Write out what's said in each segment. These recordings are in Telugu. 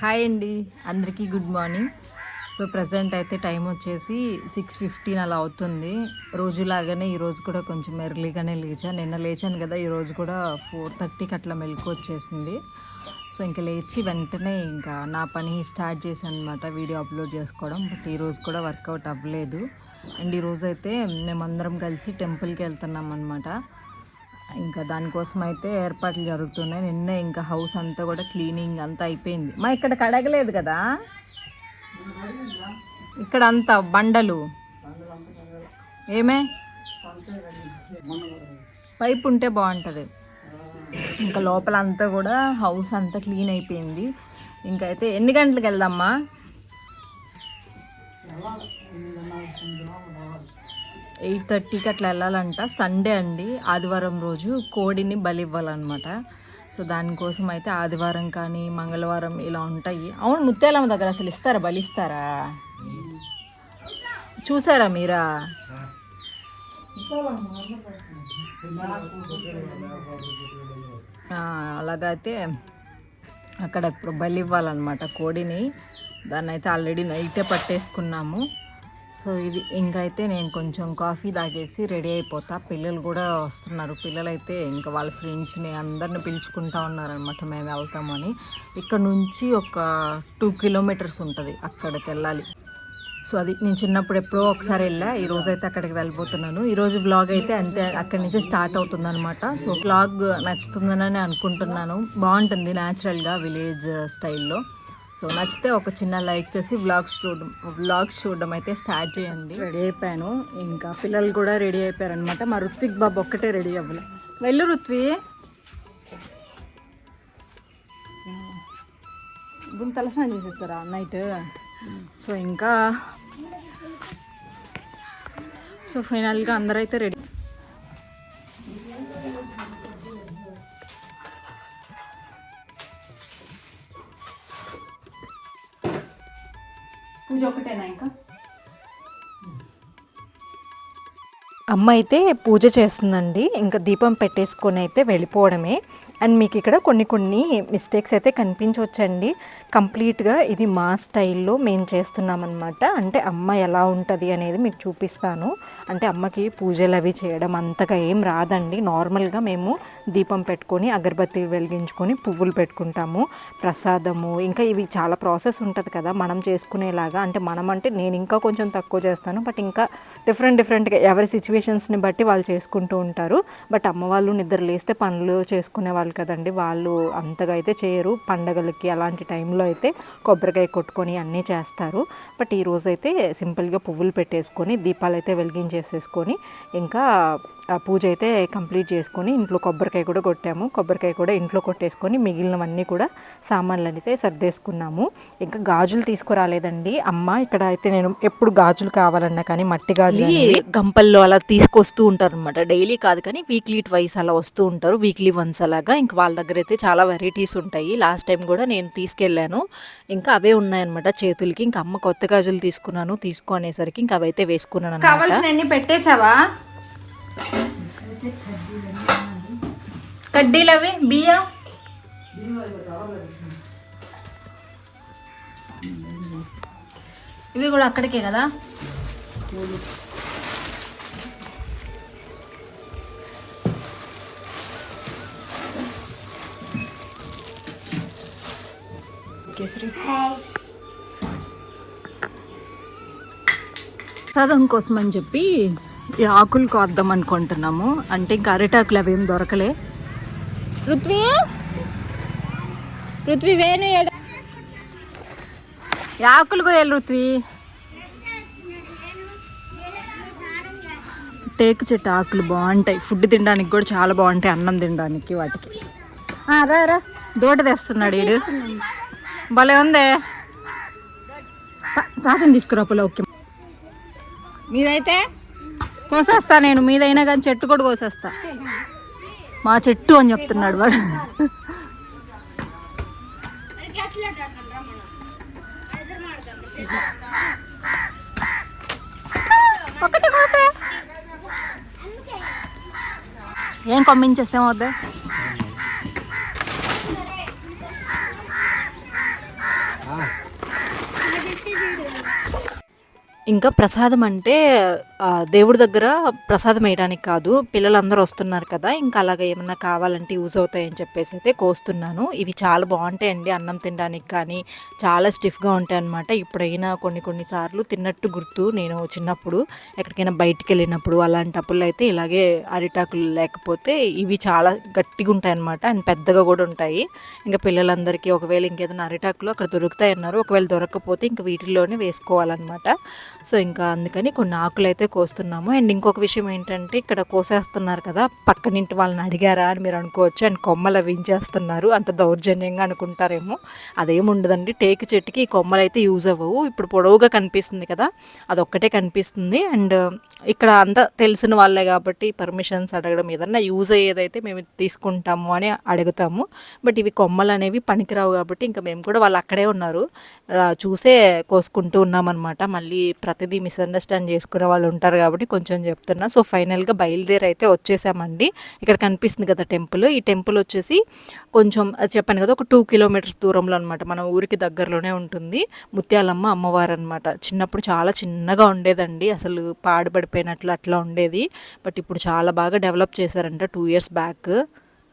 హాయ్ అండి. అందరికీ గుడ్ మార్నింగ్. సో ప్రజెంట్ అయితే టైం వచ్చేసి సిక్స్ ఫిఫ్టీన్ అలా అవుతుంది. రోజులాగానే ఈరోజు కూడా కొంచెం ఎర్లీగానే లేచాను నిన్న లేచాను కదా ఈరోజు కూడా ఫోర్ థర్టీకి అట్లా మెలకు వచ్చేసింది. సో ఇంకా లేచి వెంటనే ఇంకా నా పని స్టార్ట్ చేశాను అనమాట వీడియో అప్లోడ్ చేసుకోవడం. బట్ ఈరోజు కూడా వర్కౌట్ అవ్వలేదు. అండ్ ఈరోజు అయితే మేమందరం కలిసి టెంపుల్కి వెళ్తున్నాం అనమాట ఇంకా దానికోసం అయితే ఏర్పాట్లు జరుగుతున్నాయి. నిన్న ఇంకా హౌస్ అంతా కూడా క్లీనింగ్ అంతా అయిపోయింది. మా ఇక్కడ కడగలేదు కదా? ఇక్కడ అంతా బండలు. ఏమే? పైప్ ఉంటే బాగుంటుంది. ఇంకా లోపల అంతా కూడా హౌస్ అంతా క్లీన్ అయిపోయింది. ఇంకా అయితే ఎన్ని గంటలకు వెళ్దామ్మా? ఎయిట్ థర్టీకి అట్లా వెళ్ళాలంట. సండే అండి. ఆదివారం రోజు కోడిని బలి ఇవ్వాలన్నమాట. సో దానికోసం అయితే ఆదివారం కానీ మంగళవారం ఇలా ఉంటాయి. అవును ముత్యాలమ్మ దగ్గర అసలు ఇస్తారా? బలి ఇస్తారా? చూసారా మీరా? అలాగైతే అక్కడ ఇప్పుడు బలి ఇవ్వాలన్నమాట కోడిని. దాన్ని అయితే ఆల్రెడీ నైటే పట్టేసుకున్నాము. సో ఇది ఇంకైతే నేను కొంచెం కాఫీ తాగేసి రెడీ అయిపోతా. పిల్లలు కూడా వస్తున్నారు. పిల్లలైతే ఇంకా వాళ్ళ ఫ్రెండ్స్ని అందరిని పిలుచుకుంటా ఉన్నారనమాట మేము వెళ్తామని. ఇక్కడ నుంచి ఒక టూ కిలోమీటర్స్ ఉంటుంది అక్కడికి వెళ్ళాలి. సో అది నేను చిన్నప్పుడు ఎప్పుడో ఒకసారి వెళ్ళా. ఈ రోజు అయితే అక్కడికి వెళ్ళిపోతున్నాను ఈరోజు బ్లాగ్ అయితే అంతే అక్కడి నుంచి స్టార్ట్ అవుతుంది అనమాట సో బ్లాగ్ నచ్చుతుందని అనుకుంటున్నాను. బాగుంటుంది న్యాచురల్గా విలేజ్ స్టైల్లో సో నచ్చితే ఒక చిన్న లైక్ చేసి వ్లాగ్స్ చూడడం వ్లాగ్స్ చూడడం అయితే స్టార్ట్ చేయండి. రెడీ అయిపోయాను. ఇంకా పిల్లలు కూడా రెడీ అయిపోయారు అనమాట మా రుత్విక్ బాబు ఒక్కటే రెడీ అవ్వలే. వెళ్ళు రుత్వి. ఇప్పుడు తలస్నానం చేసేస్తారా? నైట్ సో ఇంకా సో ఫైనల్గా అందరూ అయితే రెడీ పూజ ఒకటేనా ఇంకా? అమ్మ అయితే పూజ చేస్తుందండి. ఇంకా దీపం పెట్టేసుకొని అయితే వెళ్ళిపోవడమే. అండ్ మీకు ఇక్కడ కొన్ని కొన్ని మిస్టేక్స్ అయితే కనిపించవచ్చండి కంప్లీట్గా ఇది మా స్టైల్లో మేము చేస్తున్నామన్నమాట. అంటే అమ్మ ఎలా ఉంటుంది అనేది మీకు చూపిస్తాను. అంటే అమ్మకి పూజలు అవి చేయడం అంతగా ఏం రాదండి. నార్మల్గా మేము దీపం పెట్టుకొని అగరబత్తి వెలిగించుకొని పువ్వులు పెట్టుకుంటాము. ప్రసాదము ఇంకా ఇవి చాలా ప్రాసెస్ ఉంటుంది కదా. మనం చేసుకునేలాగా. అంటే మనం అంటే నేను ఇంకా కొంచెం తక్కువ చేస్తాను. బట్ ఇంకా డిఫరెంట్ డిఫరెంట్గా ఎవరి సిచ్యువేషన్స్ని బట్టి వాళ్ళు చేసుకుంటూ ఉంటారు. బట్ అమ్మవాళ్ళు నిద్ర లేస్తే పనులు చేసుకునే వాళ్ళు కదండి. వాళ్ళు అంతగా అయితే చేయరు. పండగలకి అలాంటి టైంలో అయితే కొబ్బరికాయ కొట్టుకొని అన్నీ చేస్తారు. బట్ ఈ అయితే సింపుల్గా పువ్వులు పెట్టేసుకొని దీపాలు అయితే వెలిగించేసేసుకొని ఇంకా పూజ అయితే కంప్లీట్ చేసుకొని ఇంట్లో కొబ్బరికాయ కూడా కొట్టాము. కొబ్బరికాయ కూడా ఇంట్లో కొట్టేసుకొని మిగిలినవన్నీ కూడా సామాన్లు అయితే సర్దేసుకున్నాము. ఇంకా గాజులు తీసుకురాలేదండి. అమ్మ ఇక్కడ అయితే నేను ఎప్పుడు గాజులు కావాలన్నా కానీ మట్టి గాజులు అనేవి గంపల్లో అలా తీసుకొస్తూ ఉంటారు అనమాట డైలీ కాదు కానీ వీక్లీ ట్వైస్ అలా వస్తూ ఉంటారు. వీక్లీ వన్స్ అలాగా. ఇంకా వాళ్ళ దగ్గర అయితే చాలా వెరైటీస్ ఉంటాయి. లాస్ట్ టైం కూడా నేను తీసుకెళ్ళాను. ఇంకా అవే ఉన్నాయన్నమాట చేతులకి. ఇంకా అమ్మ కొత్త గాజులు తీసుకున్నాను. తీసుకో అనేసరికి ఇంకా అవైతే వేసుకున్నాను కావాల్సినన్ని పెట్టేశావా? కడ్డీలు అవి బియ్యం? ఇవి కూడా అక్కడికే కదా? కేసరి ప్రసాదం కోసం అని చెప్పి ఈ ఆకులు కోద్దాం అనుకుంటున్నాము. అంటే ఇంకా అరిటాకులు అవేం దొరకలే. పృథ్వీ పృథ్వీ వేణు ఏడ? ఆకులు కోయాలి రుత్వి. టేకు చెట్టు ఆకులు బాగుంటాయి. ఫుడ్ తినడానికి కూడా చాలా బాగుంటాయి. అన్నం తినడానికి వాటికి. రా రా. తెస్తున్నాడు వీడు భలే ఉందే. తాతని తీసుకురా పొల ఓకే. మీదైతే కోసేస్తా నేను మీదైనా కానీ చెట్టు కూడా కోసేస్తా. మా చెట్టు అని చెప్తున్నాడు వాడు. ఒకటి కోసే. ఏం కొమ్మించేస్తే ఏమవుద్ది? ఇంకా ప్రసాదం అంటే దేవుడి దగ్గర ప్రసాదం వేయడానికి కాదు పిల్లలందరూ వస్తున్నారు కదా ఇంకా అలాగ ఏమన్నా కావాలంటే యూజ్ అవుతాయని చెప్పేసి అయితే కోస్తున్నాను. ఇవి చాలా బాగుంటాయండి అన్నం తినడానికి కానీ చాలా స్టిఫ్గా ఉంటాయి అనమాట ఇప్పుడైనా కొన్ని కొన్ని సార్లు తిన్నట్టు గుర్తు నేను చిన్నప్పుడు ఎక్కడికైనా బయటికి వెళ్ళినప్పుడు అలాంటప్పుడు అయితే ఇలాగే అరిటాకులు లేకపోతే ఇవి చాలా గట్టిగా ఉంటాయి అనమాట అండ్ పెద్దగా కూడా ఉంటాయి. ఇంకా పిల్లలందరికీ ఒకవేళ ఇంకేదైనా అరిటాకులు అక్కడ దొరుకుతాయి అన్నారు ఒకవేళ దొరకకపోతే ఇంకా వీటిల్లోనే వేసుకోవాలన్నమాట. సో ఇంకా అందుకని కొన్ని ఆకులు అయితే కోస్తున్నాము అండ్ ఇంకొక విషయం ఏంటంటే ఇక్కడ కోసేస్తున్నారు కదా పక్కనింటి వాళ్ళని అడిగారా అని మీరు అనుకోవచ్చు. అండ్ కొమ్మలు వించేస్తున్నారు అంత దౌర్జన్యంగా అనుకుంటారేమో. అదేం ఉండదండి. టేకు చెట్టుకి ఈ కొమ్మలు అయితే యూజ్ అవ్వవు. ఇప్పుడు పొడవుగా కనిపిస్తుంది కదా అదొక్కటే కనిపిస్తుంది. అండ్ ఇక్కడ అంతా తెలిసిన వాళ్ళే కాబట్టి పర్మిషన్స్ అడగడం ఏదన్నా యూజ్ అయ్యేదైతే మేము తీసుకుంటాము అని అడుగుతాము. బట్ ఇవి కొమ్మలు అనేవి పనికిరావు కాబట్టి ఇంకా మేము కూడా వాళ్ళు అక్కడే ఉన్నారు. చూసే కోసుకుంటూ ఉన్నామన్నమాట. మళ్ళీ ప్రతిదీ మిస్అండర్స్టాండ్ చేసుకునే వాళ్ళు ఉంటారు కాబట్టి కొంచెం చెప్తున్నా. సో ఫైనల్గా బయలుదేరి అయితే వచ్చేసామండి. ఇక్కడ కనిపిస్తుంది కదా టెంపుల్. ఈ టెంపుల్ వచ్చేసి కొంచెం అది చెప్పాను కదా ఒక టూ కిలోమీటర్స్ దూరంలో అనమాట మన ఊరికి దగ్గరలోనే ఉంటుంది. ముత్యాలమ్మ అమ్మవారు అనమాట చిన్నప్పుడు చాలా చిన్నగా ఉండేదండి. అసలు పాడుపడిపోయినట్లు అట్లా ఉండేది. బట్ ఇప్పుడు చాలా బాగా డెవలప్ చేశారంట టూ ఇయర్స్ బ్యాక్.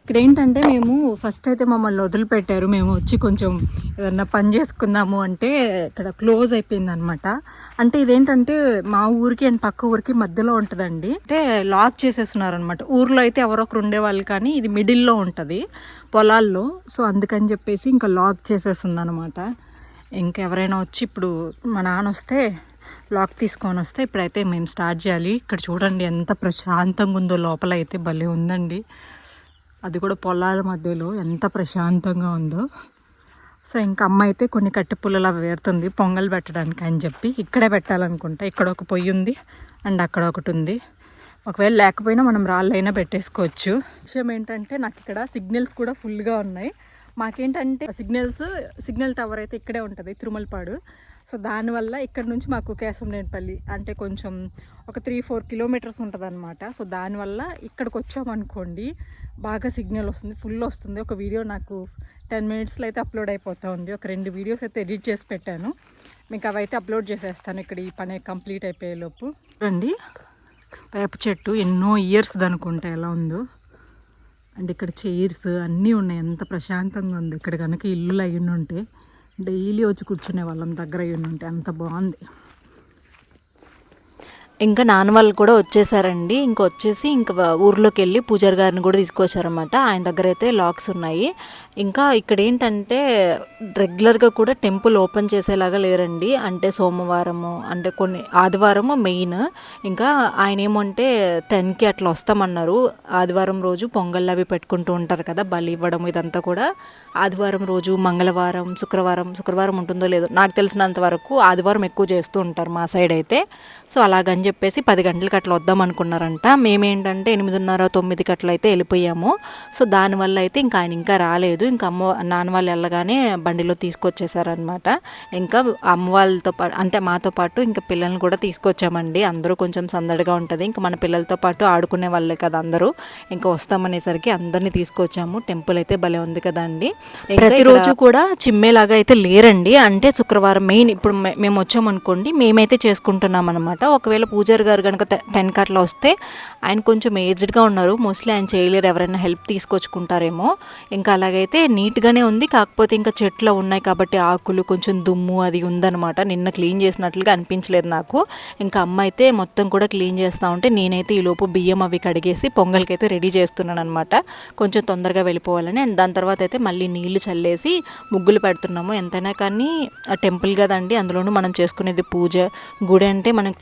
ఇక్కడ ఏంటంటే మేము ఫస్ట్ అయితే మమ్మల్ని వదిలిపెట్టారు. మేము వచ్చి కొంచెం ఏదన్నా పని చేసుకుందాము అంటే ఇక్కడ క్లోజ్ అయిపోయింది అనమాట అంటే ఇదేంటంటే మా ఊరికి అండ్ పక్క ఊరికి మధ్యలో ఉంటుందండి. అంటే లాక్ చేసేస్తున్నారు అనమాట ఊర్లో అయితే ఎవరొకరు ఉండేవాళ్ళు కానీ ఇది మిడిల్లో ఉంటుంది పొలాల్లో. సో అందుకని చెప్పేసి ఇంకా లాక్ చేసేస్తుంది అనమాట ఇంకెవరైనా వచ్చి ఇప్పుడు మా నాన్న వస్తే లాక్ తీసుకొని వస్తే ఇప్పుడైతే మేము స్టార్ట్ చేయాలి. ఇక్కడ చూడండి ఎంత ప్రశాంతంగా ఉందో లోపల అయితే భలే ఉందండి. అది కూడా పొలాల మధ్యలో ఎంత ప్రశాంతంగా ఉందో. సో ఇంకా అమ్మ అయితే కొన్ని కట్టె పుల్లలు అవి వేరుతుంది పొంగల్ పెట్టడానికి అని చెప్పి ఇక్కడే పెట్టాలనుకుంటా. ఇక్కడ ఒక పొయ్యి ఉంది అండ్ అక్కడ ఒకటి ఉంది. ఒకవేళ లేకపోయినా మనం రాళ్ళైనా పెట్టేసుకోవచ్చు. విషయం ఏంటంటే నాకు ఇక్కడ సిగ్నల్స్ కూడా ఫుల్గా ఉన్నాయి. మాకేంటంటే సిగ్నల్స్ సిగ్నల్ టవర్ అయితే ఇక్కడే ఉంటుంది తిరుమలపాడు. సో దానివల్ల ఇక్కడ నుంచి మాకు కేశంనేనిపల్లి అంటే కొంచెం ఒక త్రీ ఫోర్ కిలోమీటర్స్ ఉంటుంది అనమాట సో దానివల్ల ఇక్కడికి వచ్చామనుకోండి బాగా సిగ్నల్ వస్తుంది ఫుల్ వస్తుంది. ఒక వీడియో నాకు టెన్ మినిట్స్లో అయితే అప్లోడ్ అయిపోతూ ఉంది. ఒక రెండు వీడియోస్ అయితే ఎడిట్ చేసి పెట్టాను. మీకు అవైతే అప్లోడ్ చేసేస్తాను. ఇక్కడ ఈ పని కంప్లీట్ అయిపోయేలోపు. చూడండి వేప చెట్టు ఎన్నో ఇయర్స్ అనుకుంటా ఎలా ఉందో. అండ్ ఇక్కడ చైర్స్ అన్నీ ఉన్నాయి. ఎంత ప్రశాంతంగా ఉంది. ఇక్కడ కనుక ఇల్లులు అయ్యి ఉంటే డైలీ వచ్చి కూర్చునే వాళ్ళం దగ్గర అయ్యి ఉంటే అంత బాగుంది. ఇంకా నాన్న వాళ్ళు కూడా వచ్చేసారండి. ఇంకా వచ్చేసి ఇంకా ఊర్లోకి వెళ్ళి పూజారి గారిని కూడా తీసుకొచ్చారనమాట ఆయన దగ్గర అయితే లాక్స్ ఉన్నాయి. ఇంకా ఇక్కడ ఏంటంటే రెగ్యులర్గా కూడా టెంపుల్ ఓపెన్ చేసేలాగా లేరండి. అంటే సోమవారము అంటే కొన్ని ఆదివారము మెయిన్. ఇంకా ఆయన ఏమంటే టెన్కి అట్లా వస్తామన్నారు. ఆదివారం రోజు పొంగల్ అవి పెట్టుకుంటూ ఉంటారు కదా బలి ఇవ్వడం ఇదంతా కూడా. ఆదివారం రోజు మంగళవారం శుక్రవారం శుక్రవారం ఉంటుందో లేదో నాకు తెలిసినంత వరకు ఆదివారం ఎక్కువ చేస్తూ ఉంటారు మా సైడ్ అయితే. సో అలాగని చెప్పేసి పది గంటలకి అట్లా వద్దాం అనుకున్నారంట. మేమేంటంటే ఎనిమిదిన్నర తొమ్మిదికి అట్లా అయితే వెళ్ళిపోయాము. సో దానివల్ల అయితే ఇంకా ఆయన ఇంకా రాలేదు. ఇంకా అమ్మ నాన్న వాళ్ళు వెళ్ళగానే బండిలో తీసుకొచ్చేసారనమాట ఇంకా అమ్మ వాళ్ళతో పాటు అంటే మాతో పాటు ఇంకా పిల్లల్ని కూడా తీసుకొచ్చామండి. అందరూ కొంచెం సందడిగా ఉంటుంది. ఇంకా మన పిల్లలతో పాటు ఆడుకునే వాళ్ళే కదా అందరూ. ఇంకా వస్తామనేసరికి అందరినీ తీసుకొచ్చాము. టెంపుల్ అయితే భలే ఉంది కదండి. ప్రతిరోజు కూడా చిమ్మేలాగా అయితే లేరండి. అంటే శుక్రవారం మెయిన్ ఇప్పుడు మేము వచ్చామనుకోండి మేమైతే చేసుకుంటున్నాం అనమాట ఒకవేళ పూజారి గారు కనుక టెన్ కట్లా వస్తే ఆయన కొంచెం ఏజ్డ్గా ఉన్నారు. మోస్ట్లీ ఆయన చేయలేరు. ఎవరైనా హెల్ప్ తీసుకొచ్చుకుంటారేమో. ఇంకా అలాగైతే నీట్గానే ఉంది. కాకపోతే ఇంకా చెట్లు ఉన్నాయి కాబట్టి ఆకులు కొంచెం దుమ్ము అది ఉందన్నమాట. నిన్న క్లీన్ చేసినట్లుగా అనిపించలేదు నాకు. ఇంకా అమ్మ అయితే మొత్తం కూడా క్లీన్ చేస్తూ ఉంటే నేనైతే ఈ లోపు బియ్యం అవి కడిగేసి పొంగల్కి అయితే రెడీ చేస్తున్నాను అనమాట కొంచెం తొందరగా వెళ్ళిపోవాలని అండ్ దాని తర్వాత అయితే మళ్ళీ నీళ్ళు చల్లేసి ముగ్గులు పెడుతున్నాము. ఎంతైనా కానీ ఆ టెంపుల్ కదండి అందులోనూ మనం చేసుకునేది పూజ. గుడి అంటే మనకి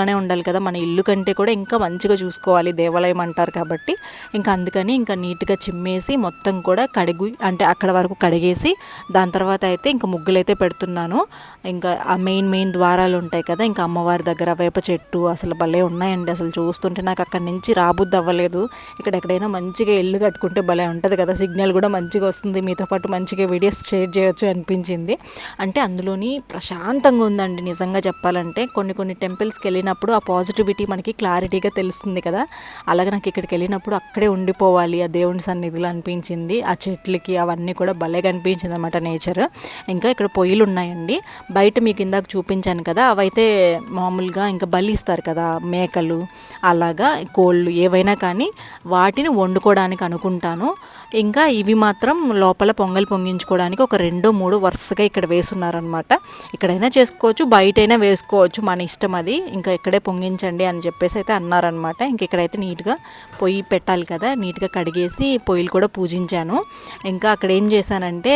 మంచిగానే ఉండాలి కదా. మన ఇల్లు కంటే కూడా ఇంకా మంచిగా చూసుకోవాలి. దేవాలయం అంటారు కాబట్టి. ఇంకా అందుకని ఇంకా నీట్గా చిమ్మేసి మొత్తం కూడా కడిగి అంటే అక్కడ వరకు కడిగేసి దాని తర్వాత అయితే ఇంకా ముగ్గులు అయితే పెడుతున్నాను. ఇంకా ఆ మెయిన్ మెయిన్ ద్వారాలు ఉంటాయి కదా. ఇంకా అమ్మవారి దగ్గర వేప చెట్టు అసలు భలే ఉన్నాయండి. అసలు చూస్తుంటే నాకు అక్కడి నుంచి రాబుద్ది అవ్వలేదు ఇక్కడ ఎక్కడైనా మంచిగా ఇల్లు కట్టుకుంటే భలే ఉంటుంది కదా. సిగ్నల్ కూడా మంచిగా వస్తుంది. మీతో పాటు మంచిగా వీడియోస్ షేర్ చేయొచ్చు అనిపించింది. అంటే అందులోని ప్రశాంతంగా ఉందండి. నిజంగా చెప్పాలంటే కొన్ని కొన్ని టెంపుల్స్కి వెళ్ళిన వెళ్ళినప్పుడు ఆ పాజిటివిటీ మనకి క్లారిటీగా తెలుస్తుంది కదా. అలాగే నాకు ఇక్కడికి వెళ్ళినప్పుడు అక్కడే ఉండిపోవాలి ఆ దేవుని సన్నిధిలో అనిపించింది ఆ చెట్లకి అవన్నీ కూడా భలే కనిపించింది అనమాట నేచర్. ఇంకా ఇక్కడ పొయ్యిలు ఉన్నాయండి. బయట మీకు ఇందాక చూపించాను కదా అవైతే మామూలుగా ఇంకా బలి ఇస్తారు కదా మేకలు అలాగా కోళ్ళు ఏవైనా కానీ వాటిని వండుకోవడానికి అనుకుంటాను. ఇంకా ఇవి మాత్రం లోపల పొంగల్ పొంగించుకోవడానికి ఒక రెండో మూడు వరుసగా ఇక్కడ వేసున్నారనమాట ఇక్కడైనా చేసుకోవచ్చు బయటైనా వేసుకోవచ్చు మన ఇష్టం అది. ఇంకా ఇక్కడే పొంగించండి అని చెప్పేసి అయితే అన్నారనమాట ఇంక ఇక్కడైతే నీట్గా పొయ్యి పెట్టాలి కదా నీట్గా కడిగేసి పొయ్యిలు కూడా పూజించాను. ఇంకా అక్కడ ఏం చేశానంటే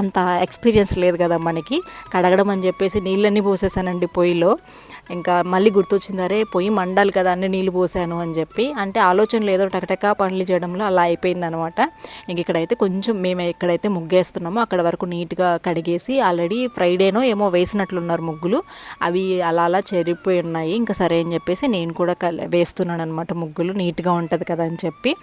అంత ఎక్స్పీరియన్స్ లేదు కదా మనకి. కడగడం అని చెప్పేసి నీళ్ళన్నీ పోసేసానండి పొయ్యిలో. ఇంకా మళ్ళీ గుర్తొచ్చింది అరే పొయ్యి మండాలి కదా అన్ని నీళ్ళు పోసాను అని చెప్పి. అంటే ఆలోచనలు ఏదో టకటకా పనులు చేయడంలో అలా అయిపోయింది అనమాట ఇంక ఇక్కడైతే కొంచెం మేము ఎక్కడైతే ముగ్గేస్తున్నామో అక్కడ వరకు నీట్గా కడిగేసి ఆల్రెడీ ఫ్రైడేనో ఏమో వేసినట్లున్నారు ముగ్గులు. అవి అలా అలా చెరిపోయి ఉన్నాయి. ఇంకా సరే అని చెప్పేసి నేను కూడా కల వేస్తున్నాను అనమాట ముగ్గులు. నీట్గా ఉంటుంది కదా అని చెప్పి.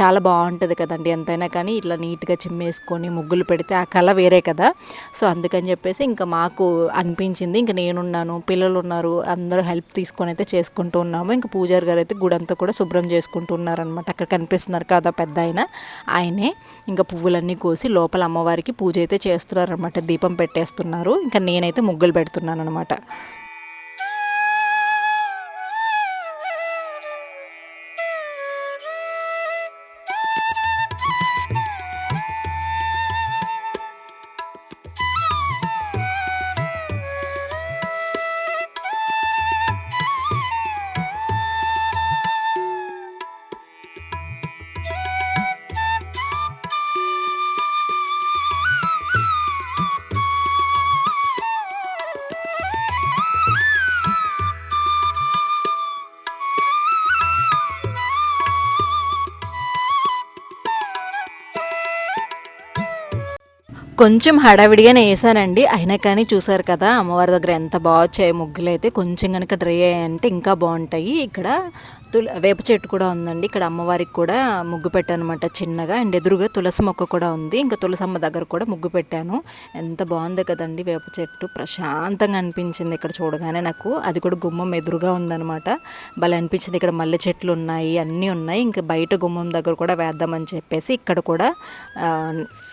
చాలా బాగుంటుంది కదండి ఎంతైనా కానీ ఇట్లా నీట్గా చిమ్మేసుకొని ముగ్గులు పెడితే ఆ కళ వేరే కదా. సో అందుకని చెప్పేసి ఇంకా మాకు అనిపించింది. ఇంకా నేనున్నాను పిల్లలు ఉన్నారు అందరూ హెల్ప్ తీసుకొని అయితే చేసుకుంటూ ఉన్నాము. ఇంకా పూజారి గారు అయితే గుడి అంతా కూడా శుభ్రం చేసుకుంటూ ఉన్నారనమాట అక్కడ కనిపిస్తున్నారు కదా పెద్ద ఆయన. ఆయనే ఇంకా పువ్వులన్నీ కోసి లోపల అమ్మవారికి పూజ అయితే చేస్తున్నారనమాట దీపం పెట్టేస్తున్నారు. ఇంకా నేనైతే ముగ్గులు పెడుతున్నాను అనమాట కొంచెం హడావిడిగానే వేసానండి అయినా కానీ చూసారు కదా అమ్మవారి దగ్గర ఎంత బాగా వచ్చాయి ముగ్గులు అయితే కొంచెం కనుక డ్రై అయ్యాయంటే ఇంకా బాగుంటాయి. ఇక్కడ తుల వేప చెట్టు కూడా ఉందండి. ఇక్కడ అమ్మవారికి కూడా ముగ్గు పెట్టాను అనమాట చిన్నగా. అండ్ ఎదురుగా తులసి మొక్క కూడా ఉంది. ఇంకా తులసమ్మ దగ్గర కూడా ముగ్గు పెట్టాను. ఎంత బాగుంది కదండి వేప చెట్టు. ప్రశాంతంగా అనిపించింది ఇక్కడ చూడగానే నాకు. అది కూడా గుమ్మం ఎదురుగా ఉందన్నమాట. భలే అనిపించింది. ఇక్కడ మల్లె చెట్లు ఉన్నాయి అన్నీ ఉన్నాయి. ఇంకా బయట గుమ్మం దగ్గర కూడా వేద్దామని చెప్పేసి ఇక్కడ కూడా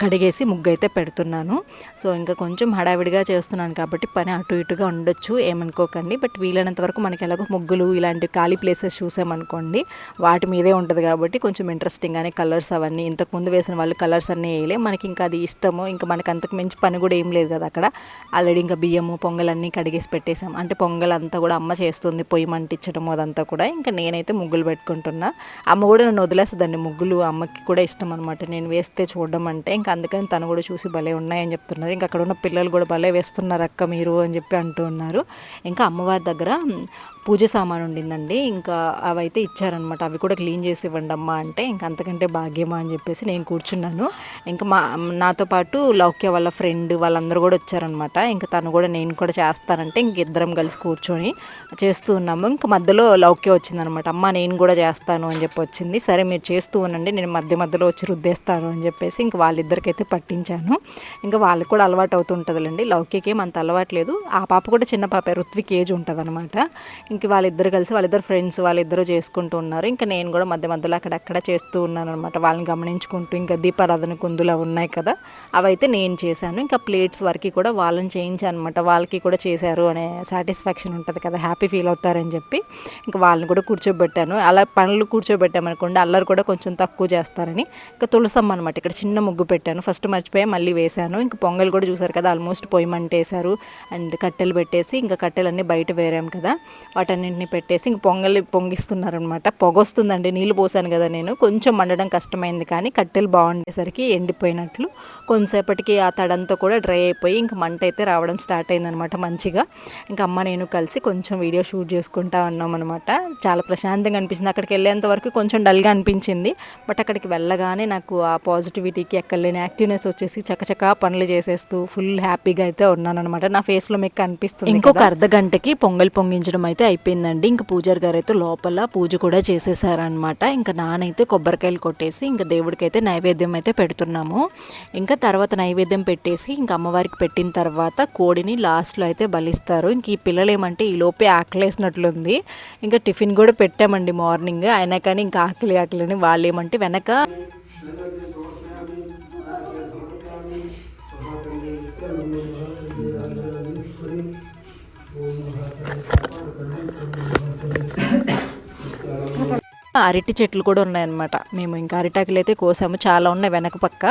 కడిగేసి ముగ్గు అయితే పెడుతున్నాను. సో ఇంకా కొంచెం హడావిడిగా చేస్తున్నాను కాబట్టి పని అటు ఇటుగా ఉండొచ్చు. ఏమనుకోకండి. బట్ వీలైనంత వరకు మనకి ఎలాగో ముగ్గులు ఇలాంటి ఖాళీ ప్లేసెస్ అనుకోండి. వాటి మీదే ఉంటుంది కాబట్టి కొంచెం ఇంట్రెస్టింగ్గానే కలర్స్ అవన్నీ ఇంతకుముందు వేసిన వాళ్ళు కలర్స్ అన్నీ వేయలే. మనకి ఇంకా అది ఇష్టము ఇంకా మనకి అంతకు మించి పని కూడా ఏం లేదు కదా అక్కడ. ఆల్రెడీ ఇంకా బియ్యము పొంగల్ అన్నీ కడిగేసి పెట్టేసాం. అంటే పొంగల్ అంతా కూడా అమ్మ చేస్తుంది పొయ్యి మంటించడం అదంతా కూడా. ఇంకా నేనైతే ముగ్గులు పెట్టుకుంటున్నా. అమ్మ కూడా నన్ను వదిలేస్తుందండి. ముగ్గులు అమ్మకి కూడా ఇష్టం అనమాట నేను వేస్తే చూడడం అంటే ఇంకా అందుకని తను కూడా చూసి భలే ఉన్నాయని చెప్తున్నారు. ఇంకా అక్కడ ఉన్న పిల్లలు కూడా భలే వేస్తున్నారు అక్క మీరు అని చెప్పి అంటూ ఉన్నారు. ఇంకా అమ్మవారి దగ్గర పూజ సామాన్ ఉండిందండి. ఇంకా అవైతే ఇచ్చారనమాట అవి కూడా క్లీన్ చేసి ఇవ్వండి అమ్మా అంటే ఇంకా అంతకంటే భాగ్యమా అని చెప్పేసి నేను కూర్చున్నాను. ఇంకా మా నాతో పాటు లౌక్య వాళ్ళ ఫ్రెండ్ వాళ్ళందరూ కూడా వచ్చారనమాట ఇంకా తను కూడా నేను కూడా చేస్తానంటే ఇంక ఇద్దరం కలిసి కూర్చొని చేస్తూ ఉన్నాము. ఇంకా మధ్యలో లౌక్య వచ్చిందనమాట అమ్మ నేను కూడా చేస్తాను అని చెప్పి వచ్చింది. సరే మీరు చేస్తూ ఉండండి. నేను మధ్య మధ్యలో వచ్చి రుద్దేస్తాను అని చెప్పేసి ఇంకా వాళ్ళిద్దరికైతే పట్టించాను. ఇంకా వాళ్ళకి కూడా అలవాటు అవుతుంటుందిలేండి. లౌక్యకి ఏం అంత అలవాటు లేదు. ఆ పాప కూడా చిన్న పాప. ఋత్విక్ ఏజ్ ఉంటుంది అనమాట ఇంక వాళ్ళిద్దరు కలిసి వాళ్ళిద్దరు ఫ్రెండ్స్ వాళ్ళిద్దరు చేసుకుంటూ ఉన్నారు. ఇంకా నేను కూడా మధ్య మధ్యలో అక్కడక్కడ చేస్తూ ఉన్నాను అనమాట వాళ్ళని గమనించుకుంటూ ఇంకా దీపారాధన కుందులు అవి ఉన్నాయి కదా అవైతే నేను చేశాను. ఇంకా ప్లేట్స్ వరకు కూడా వాళ్ళని చేయించాను అనమాట వాళ్ళకి కూడా చేశారు అనే సాటిస్ఫాక్షన్ ఉంటుంది కదా హ్యాపీ ఫీల్ అవుతారని చెప్పి ఇంకా వాళ్ళని కూడా కూర్చోబెట్టాను. అలా పనులు కూర్చోబెట్టామనుకోండి అల్లరి కూడా కొంచెం తక్కువ చేస్తారని ఇంకా తులసమ్మ అనమాట ఇక్కడ చిన్న ముగ్గు పెట్టాను. ఫస్ట్ మర్చిపోయి మళ్ళీ వేశాను. ఇంకా పొంగల్ కూడా చూసారు కదా ఆల్మోస్ట్ పొయ్యి మంటేశారు. అండ్ కట్టెలు పెట్టేసి ఇంకా కట్టెలన్నీ బయట వేరాం కదా వాటన్నింటిని పెట్టేసి ఇంక పొంగల్ పొంగిస్తున్నారనమాట. పొగ వస్తుందండి నీళ్ళు పోసాను కదా నేను. కొంచెం మండడం కష్టమైంది కానీ కట్టెలు బాగుండేసరికి ఎండిపోయినట్లు. కొంతసేపటికి ఆ తడంతో కూడా డ్రై అయిపోయి ఇంక మంట అయితే రావడం స్టార్ట్ అయిందనమాట మంచిగా. ఇంకా అమ్మ నేను కలిసి కొంచెం వీడియో షూట్ చేసుకుంటా ఉన్నాం అనమాట చాలా ప్రశాంతంగా అనిపించింది. అక్కడికి వెళ్ళేంత వరకు కొంచెం డల్గా అనిపించింది. బట్ అక్కడికి వెళ్ళగానే నాకు ఆ పాజిటివిటీకి ఎక్కడ లేని యాక్టివ్నెస్ వచ్చేసి చకచకా పనులు చేసేస్తూ ఫుల్ హ్యాపీగా అయితే ఉన్నాను అనమాట నా ఫేస్లో మీకు కనిపిస్తుంది ఇంకొక అర్ధ గంటకి పొంగల్ పొంగించడం అయితే అయిపోయిందండి. ఇంకా పూజారి గారు అయితే లోపల పూజ కూడా చేసేసారనమాట ఇంకా నానైతే కొబ్బరికాయలు కొట్టేసి ఇంకా దేవుడికి అయితే నైవేద్యం అయితే పెడుతున్నాము. ఇంకా తర్వాత నైవేద్యం పెట్టేసి ఇంకా అమ్మవారికి పెట్టిన తర్వాత కోడిని లాస్ట్లో అయితే బలిస్తారు. ఇంక ఈ పిల్లలు ఏమంటే ఈ లోపే ఆకలేసినట్లుంది. ఇంకా టిఫిన్ కూడా పెట్టామండి మార్నింగ్. అయినా కానీ ఇంకా ఆకలి ఆకలి అని వాళ్ళు ఏమంటే వెనక Thank you. అరటి చెట్లు కూడా ఉన్నాయన్నమాట. మేము ఇంకా అరిటాకులు అయితే కోసాము. చాలా ఉన్నాయి వెనక పక్క.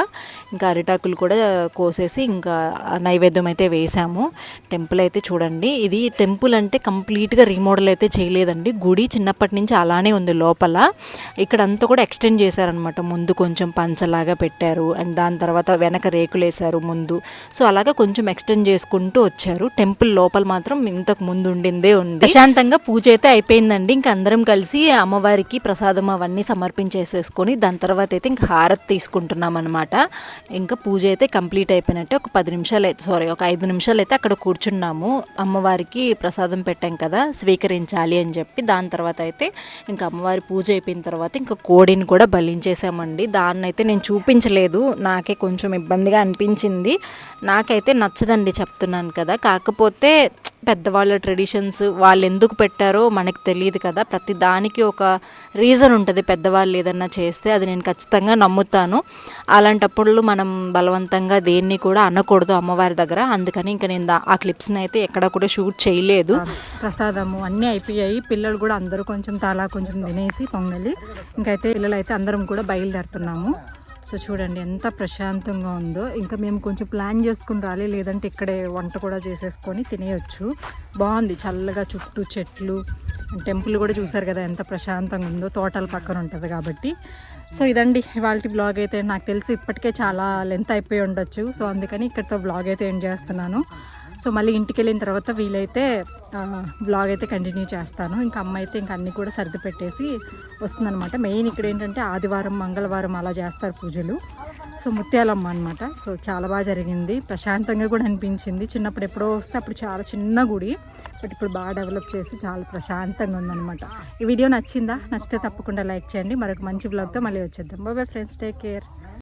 ఇంకా అరిటాకులు కూడా కోసేసి ఇంకా నైవేద్యం అయితే వేసాము. టెంపుల్ అయితే చూడండి. ఇది టెంపుల్ అంటే కంప్లీట్గా రీమోడల్ అయితే చేయలేదండి. గుడి చిన్నప్పటి నుంచి అలానే ఉంది లోపల. ఇక్కడ అంతా కూడా ఎక్స్టెండ్ చేశారనమాట ముందు కొంచెం పంచలాగా పెట్టారు. అండ్ దాని తర్వాత వెనక రేకులు వేశారు ముందు. సో అలాగా కొంచెం ఎక్స్టెండ్ చేసుకుంటూ వచ్చారు. టెంపుల్ లోపల మాత్రం ఇంతకు ముందు ఉండిందే ఉంది. ప్రశాంతంగా పూజ అయితే అయిపోయిందండి. ఇంకా అందరం కలిసి అమ్మవారికి ప్రసాదం ప్రసాదం అవన్నీ సమర్పించేసేసుకొని దాని తర్వాత అయితే ఇంకా హారతి తీసుకుంటున్నాం అనమాట ఇంకా పూజ అయితే కంప్లీట్ అయిపోయినట్టే ఒక పది నిమిషాలు అయితే సారీ ఒక ఐదు నిమిషాలు అయితే అక్కడ కూర్చున్నాము. అమ్మవారికి ప్రసాదం పెట్టాం కదా స్వీకరించాలి అని చెప్పి దాని తర్వాత అయితే ఇంకా అమ్మవారి పూజ అయిపోయిన తర్వాత ఇంకా కోడిని కూడా బలించేసామండి. దాన్ని అయితే నేను చూపించలేదు నాకే కొంచెం ఇబ్బందిగా అనిపించింది. నాకైతే నచ్చదండి చెప్తున్నాను కదా. కాకపోతే పెద్దవాళ్ళ ట్రెడిషన్స్ వాళ్ళు ఎందుకు పెట్టారో మనకు తెలియదు కదా. ప్రతి దానికి ఒక రీజన్ ఉంటుంది పెద్దవాళ్ళు ఏదన్నా చేస్తే అది నేను ఖచ్చితంగా నమ్ముతాను. అలాంటప్పుడు మనం బలవంతంగా దేన్ని కూడా అనకూడదు అమ్మవారి దగ్గర. అందుకని ఇంకా నేను ఆ క్లిప్స్ని అయితే ఎక్కడ కూడా షూట్ చేయలేదు. ప్రసాదము అన్నీ అయిపోయాయి. పిల్లలు కూడా అందరూ కొంచెం తలా కొంచెం తినేసి పొంగలి. ఇంకైతే పిల్లలు అయితే అందరం కూడా బయలుదేరుతున్నాము. సో చూడండి ఎంత ప్రశాంతంగా ఉందో. ఇంకా మేము కొంచెం ప్లాన్ చేసుకుని రాలి లేదంటే ఇక్కడే వంట కూడా చేసేసుకొని తినేయొచ్చు. బాగుంది చల్లగా చుట్టూ చెట్లు టెంపుల్ కూడా చూసారు కదా ఎంత ప్రశాంతంగా ఉందో తోటల పక్కన ఉంటుంది కాబట్టి. సో ఇదండి వాళ్ళకి బ్లాగ్ అయితే. నాకు తెలిసి ఇప్పటికే చాలా లెంత్ అయిపోయి ఉండొచ్చు. సో అందుకని ఇక్కడితో బ్లాగ్ అయితే ఎండ్ చేస్తున్నాను. సో మళ్ళీ ఇంటికి వెళ్ళిన తర్వాత వీలైతే బ్లాగ్ అయితే కంటిన్యూ చేస్తాను. ఇంకా అమ్మ అయితే ఇంకా అన్నీ కూడా సర్ది పెట్టేసి వస్తుందన్నమాట. మెయిన్ ఇక్కడ ఏంటంటే ఆదివారం మంగళవారం అలా చేస్తారు పూజలు. సో ముత్యాలమ్మ అనమాట సో చాలా బాగా జరిగింది. ప్రశాంతంగా కూడా అనిపించింది. చిన్నప్పుడు ఎప్పుడో వస్తే అప్పుడు చాలా చిన్న గుడి. బట్ ఇప్పుడు బాగా డెవలప్ చేసి చాలా ప్రశాంతంగా ఉందన్నమాట. ఈ వీడియో నచ్చిందా? నచ్చితే తప్పకుండా లైక్ చేయండి. మరొక మంచి బ్లాగ్తో మళ్ళీ వచ్చేద్దాం. బాబాయ్ ఫ్రెండ్స్ టేక్ కేర్